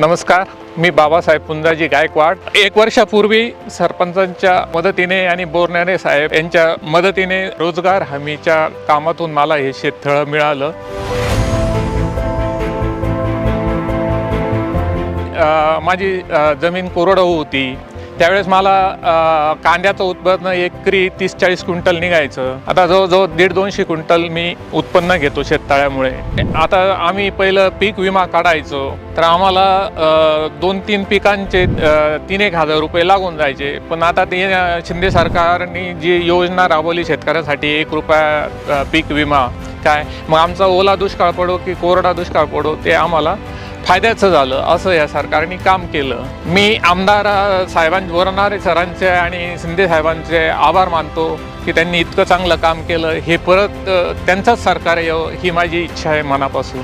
नमस्कार मी बाबासाहेब पुंजाजी गायकवाड. एक वर्षापूर्वी सरपंचांच्या मदतीने आणि बोरण्याने साहेब यांच्या मदतीने रोजगार हमीच्या कामातून मला हे शेततळं मिळालं. माझी जमीन कोरडवाहू होती. त्यावेळेस मला कांद्याचं उत्पन्न एकरी तीस चाळीस क्विंटल निघायचं. आता जवळजवळ दीड दोनशे क्विंटल मी उत्पन्न घेतो शेततळ्यामुळे. आता आम्ही पहिलं पीक विमा काढायचो. तर आम्हाला दोन तीन पिकांचे तीन एक हजार रुपये लागून जायचे. पण आता ते शिंदे सरकारने जी योजना राबवली शेतकऱ्यासाठी एक रुपया पीक विमा काय? मग आमचा ओला दुष्काळ पडो की कोरडा दुष्काळ पडो ते आम्हाला फायद्याचं झालं असं या सरकारने काम केलं. मी आमदार अ, साहेबां वरणारे सरांचे आणि शिंदे साहेबांचे आभार मानतो की त्यांनी इतकं चांगलं काम केलं. हे परत त्यांचंच सरकार यावं ही माझी इच्छा आहे मनापासून.